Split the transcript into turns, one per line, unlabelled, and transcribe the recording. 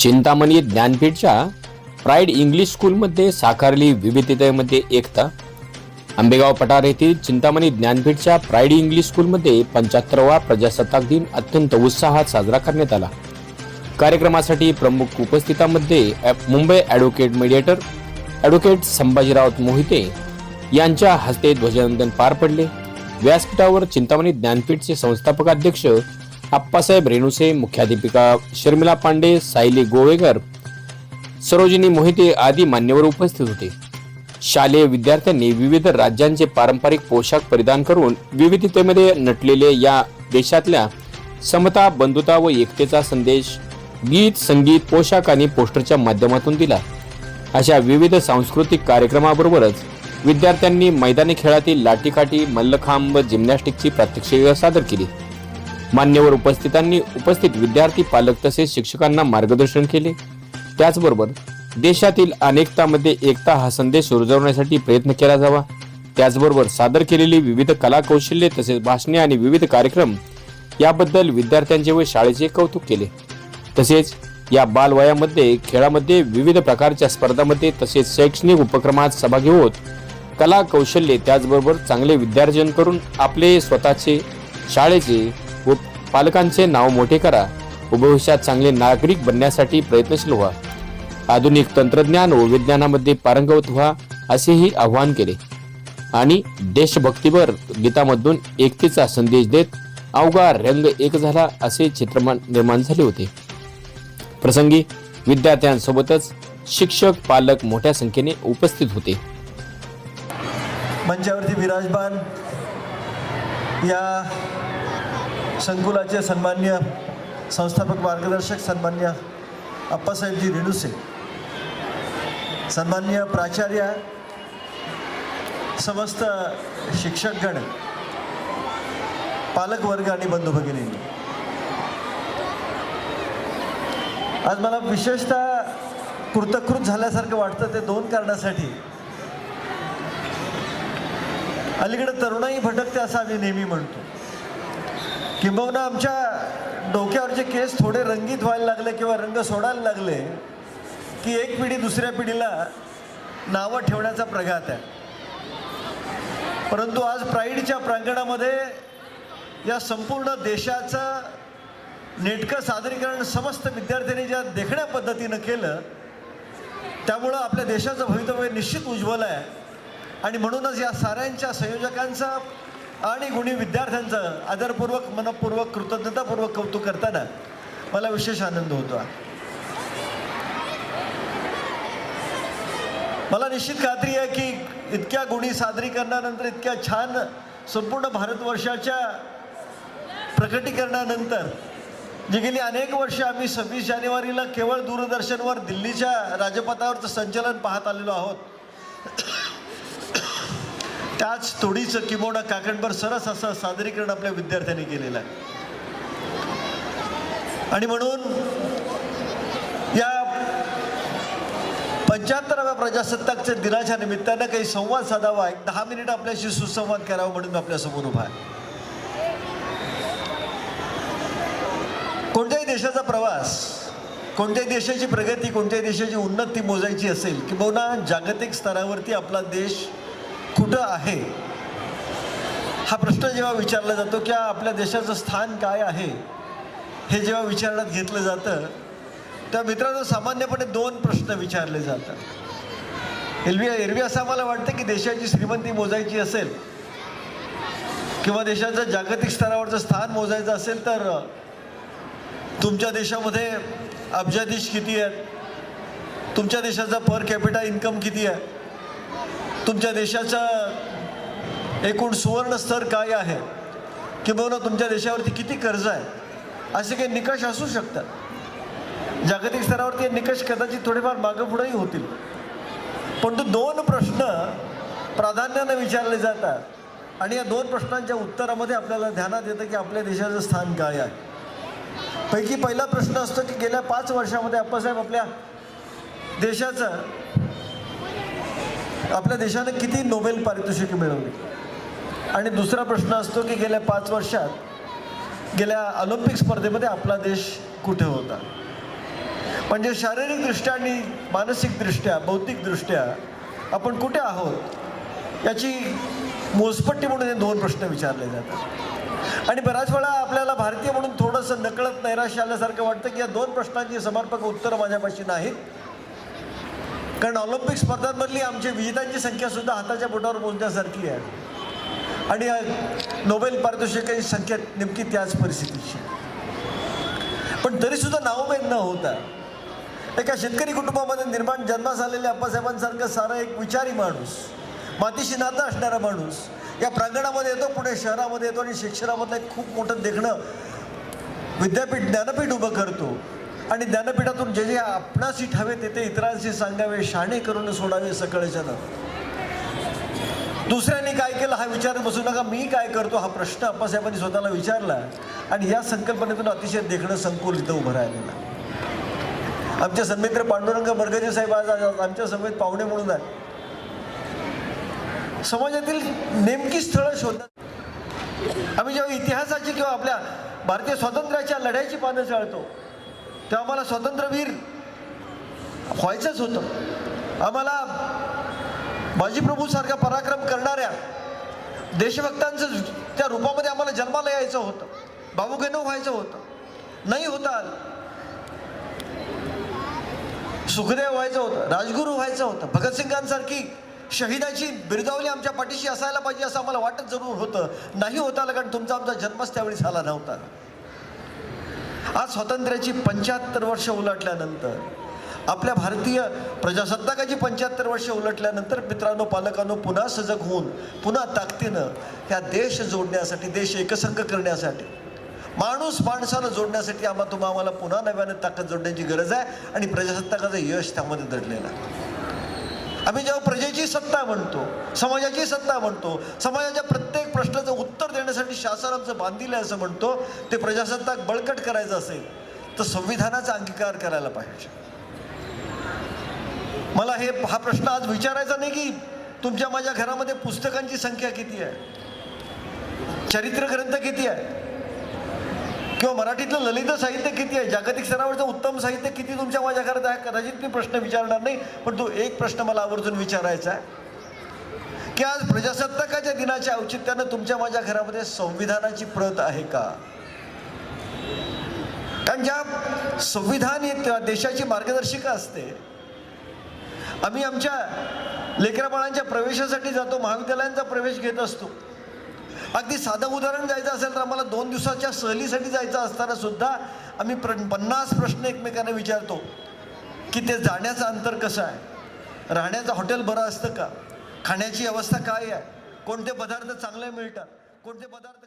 Chintamani ज्ञानपीठच्या pride English स्कूलमध्ये साकारली विविधतेमध्ये एकता. आंबेगाव पठार येथील चिंतामणी ज्ञानपीठच्या प्राईड इंग्लिश स्कूलमध्ये पंच्याहत्तरवा प्रजासत्ताक दिन अत्यंत उत्साहात साजरा करण्यात आला. कार्यक्रमासाठी प्रमुख उपस्थितांमध्ये Mumbai advocate mediator advocate Sambhajirao Mohite यांच्या हस्ते ध्वजवंदन पार पडले. व्यासपीठावर चिंतामणी ज्ञानपीठचे संस्थापक अध्यक्ष आप्पासाहेब रेणुसे मुख्याध्यापिका शर्मिला पांडे सायली गोवेकर सरोजिनी मोहिते आदी मान्यवर उपस्थित होते. शालेय विद्यार्थ्यांनी विविध राज्यांचे पारंपरिक पोशाख परिधान करून विविधतेमध्ये नटलेले या देशातल्या समता बंधुता व एकतेचा संदेश गीत संगीत पोशाख आणि पोस्टरच्या माध्यमातून दिला. अशा विविध सांस्कृतिक कार्यक्रमाबरोबरच विद्यार्थ्यांनी मैदानी खेळातील लाठीकाठी मल्लखांब जिम्नॅस्टिकची प्रात्यक्षिके सादर केली. मान्यवर उपस्थितांनी उपस्थित विद्यार्थी पालक तसेच शिक्षकांना मार्गदर्शन केले. त्याचबरोबर देशातील अनेकतामध्ये एकता हा संदेश रुजवण्यासाठी प्रयत्न केला जावा. त्याचबरोबर सादर केलेली विविध कला कौशल्ये तसेच भाषणे आणि विविध कार्यक्रम याबद्दल विद्यार्थ्यांचे व शाळेचे कौतुक केले. तसेच या बालवयामध्ये खेळामध्ये विविध प्रकारच्या स्पर्धामध्ये तसेच शैक्षणिक उपक्रमात सहभागी होत कला कौशल्ये त्याचबरोबर चांगले विद्यार्जन करून आपले स्वतःचे शाळेचे व पालकांचे नाव मोठे करा. व भविष्यात चांगले नागरिक बनण्यासाठी प्रयत्नशील व्हा. आधुनिक तंत्रज्ञान व विज्ञानामध्ये पारंगत व्हा असेही आवाहन केले. आणि देशभक्तीवर गीतामधून एकतेचा संदेश देत अवघा रंग एक झाला असे चित्रमान निर्माण झाले होते. प्रसंगी विद्यार्थ्यांसोबतच शिक्षक पालक मोठ्या संख्येने उपस्थित होते.
मंचावरती विराजमान या संकुलाचे सन्मान्य संस्थापक मार्गदर्शक सन्मान्य अप्पासाहेबजी रेणुसे सन्मान्य प्राचार्य समस्त शिक्षकगण पालकवर्ग आणि बंधू भगिनी. आज मला विशेषतः कृतकृत झाल्यासारखं वाटतं ते दोन कारणासाठी. अलीकडे तरुणाई भटकते असं आम्ही नेहमी म्हणतो. किंबहुना आमच्या डोक्यावरचे केस थोडे रंगीत व्हायला लागले किंवा रंग सोडायला लागले की एक पिढी दुसऱ्या पिढीला नावं ठेवण्याचा प्रघात आहे. परंतु आज प्राईडच्या प्रांगणामध्ये या संपूर्ण देशाचं नेटकं सादरीकरण समस्त विद्यार्थ्यांनी ज्या देखण्या पद्धतीनं केलं त्यामुळं आपल्या देशाचं भवितव्य निश्चित उज्ज्वल आहे. आणि म्हणूनच या साऱ्यांच्या संयोजकांचा आणि गुणी विद्यार्थ्यांचं आदरपूर्वक मनपूर्वक कृतज्ञतापूर्वक कौतुक करताना मला विशेष आनंद होतो. मला निश्चित खात्री आहे की इतक्या गुणी सादरीकरणानंतर इतक्या छान संपूर्ण भारतवर्षाच्या प्रकटीकरणानंतर जे गेली अनेक वर्ष आम्ही सव्वीस जानेवारीला केवळ दूरदर्शनवर दिल्लीच्या राजपथावरचं संचलन पाहत आलेलो आहोत. त्याच तोडीचं किमोडा काकणभर सरस असं सादरीकरण आपल्या विद्यार्थ्यांनी केलेलं आहे. आणि म्हणून या पंच्याहत्तराव्या प्रजासत्ताकच्या दिनाच्या निमित्तानं काही संवाद साधावा. एक दहा मिनिट आपल्याशी सुसंवाद करावा म्हणून मी आपल्यासमोर उभा आहे. कोणत्याही देशाचा प्रवास कोणत्याही देशाची प्रगती कोणत्याही देशाची उन्नती मोजायची असेल किंबहुना जागतिक स्तरावरती आपला देश कुठं आहे? हा प्रश्न जेव्हा विचारला जातो की आपल्या देशाचं स्थान काय आहे? हे जेव्हा विचारण्यात घेतलं जातं त्या मित्रांनो सामान्यपणे दोन प्रश्न विचारले जातात. एरवी एरवी असं आम्हाला वाटतं की देशाची श्रीमंती मोजायची असेल किंवा देशाचं जागतिक स्तरावरचं स्थान मोजायचं असेल तर तुमच्या देशामध्ये अब्जाधीश किती आहेत? तुमच्या देशाचा पर कॅपिटा इन्कम किती आहे? तुमच्या देशाचा एकूण सुवर्ण स्तर काय आहे? किंबहुना तुमच्या देशावरती किती कर्ज आहे? असे काही निकष असू शकतात. जागतिक स्तरावरती हे निकष कदाचित थोडेफार मागं पुढेही होतील. तो दोन प्रश्न प्राधान्यानं विचारले जातात. आणि या दोन प्रश्नांच्या उत्तरामध्ये आपल्याला ध्यानात येतं की आपल्या देशाचं स्थान काय आहे. पैकी पहिला प्रश्न असतो की गेल्या पाच वर्षामध्ये अप्पासाहेब आपल्या देशाचं आपल्या देशानं किती नोबेल पारितोषिके मिळवली? आणि दुसरा प्रश्न असतो की गेल्या पाच वर्षात गेल्या ऑलिम्पिक स्पर्धेमध्ये आपला देश कुठे होता? म्हणजे शारीरिकदृष्ट्या आणि मानसिकदृष्ट्या बौद्धिकदृष्ट्या आपण कुठे आहोत? याची मोजपट्टी म्हणून हे दोन प्रश्न विचारले जातात. आणि बऱ्याच वेळा आपल्याला भारतीय म्हणून थोडंसं नकळत नैराश्य आल्यासारखं वाटतं की या दोन प्रश्नांची समर्पक उत्तरं माझ्यापाशी नाहीत. कारण ऑलिम्पिक स्पर्धांमधली आमची विजेत्यांची संख्या सुद्धा हाताच्या बोटावर मोजण्यासारखी आहे. आणि नोबेल पारितोषिकांची संख्या नेमकी त्याच परिस्थितीची पण तरीसुद्धा नावमेद न होता एका शेतकरी कुटुंबामध्ये निर्माण जन्मास आलेल्या अप्पासाहेबांसारखं सारा एक विचारी माणूस मातीशी नातं असणारा माणूस या प्रांगणामध्ये येतो पुणे शहरामध्ये येतो आणि शिक्षणामधलं एक खूप मोठं देखणं विद्यापीठ ज्ञानपीठ उभं करतो. आणि ज्ञानपीठातून जे जे आपणाशी ठावे ते ते इतरांशी सांगावे शाणे करून सोडावे सकळच्या दुसऱ्यांनी काय केलं हा विचार बसू नका. मी काय करतो हा प्रश्न आप्पासाहेबांनी स्वतःला विचारला आणि या संकल्पनेतून अतिशय देखणं संकुल इथं उभं राहिलेलं. आमचे सन्मित्र पांडुरंग मरगजे साहेब आज आमच्या समेत पाहुणे म्हणून आहे समाजातील नेमकी स्थळं शोधत आम्ही जेव्हा इतिहासाची किंवा आपल्या भारतीय स्वातंत्र्याच्या लढ्याची पानं चाळतो तेव्हा आम्हाला स्वातंत्र्यवीर व्हायचंच होतं. आम्हाला बाजीप्रभूसारखा पराक्रम करणाऱ्या देशभक्तांचं त्या रूपामध्ये आम्हाला जन्माला यायचं होतं. बाबूगेनो व्हायचं होतं. नाही होता. सुखदेव व्हायचं होतं. राजगुरू व्हायचं होतं. भगतसिंगांसारखी शहीदाची बिरदावली आमच्या पाठीशी असायला पाहिजे असं आम्हाला वाटत जरूर होतं. नाही होता आलं कारण तुमचा आमचा जन्मच त्यावेळी झाला नव्हता. आज स्वातंत्र्याची पंच्याहत्तर वर्ष उलटल्यानंतर आपल्या भारतीय प्रजासत्ताकाची पंच्याहत्तर वर्ष उलटल्यानंतर मित्रांनो पालकांनो पुन्हा सजग होऊन पुन्हा ताकदीनं ह्या देश जोडण्यासाठी देश एकसंघ करण्यासाठी माणूस माणसानं जोडण्यासाठी आम्हा तुम्हा आम्हाला पुन्हा नव्यानं ताकद जोडण्याची गरज आहे आणि प्रजासत्ताकाचं यश त्यामध्ये दडलेलं आहे. आम्ही जेव्हा प्रजेची सत्ता म्हणतो समाजाची सत्ता म्हणतो समाजाच्या प्रत्येक प्रश्नाचं आणि शासन आमचं बांधील आहे असं म्हणतो ते प्रजासत्ताक बळकट करायचं असेल तर संविधानाचा अंगीकार करायला पाहिजे. मला हे हा प्रश्न आज विचारायचा नाही की तुमच्या माझ्या घरामध्ये पुस्तकांची संख्या किती आहे? चरित्र ग्रंथ किती आहे? किंवा मराठीतलं ललित साहित्य किती आहे? जागतिक स्तरावरचं उत्तम साहित्य किती तुमच्या माझ्या घरात आहे? कदाचित मी प्रश्न विचारणार नाही पण तो एक प्रश्न मला आवर्जून विचारायचा आहे. की आज प्रजासत्ताकाच्या दिनाच्या औचित्यानं तुमच्या माझ्या घरामध्ये संविधानाची प्रत आहे का? कारण ज्या संविधान हे देशाची मार्गदर्शिका असते. आम्ही आमच्या लेकराबाळांच्या प्रवेशासाठी जातो महाविद्यालयांचा प्रवेश घेत असतो. अगदी साधं उदाहरण द्यायचं असेल तर आम्हाला दोन दिवसाच्या सहलीसाठी जायचं असताना सुद्धा आम्ही प्र पन्नास प्रश्न एकमेकांना विचारतो की ते जाण्याचं अंतर कसं आहे? राहण्याचं हॉटेल बरं असतं का? खाण्याची अवस्था काय आहे? कोणते पदार्थ चांगले मिळतात? कोणते पदार्थ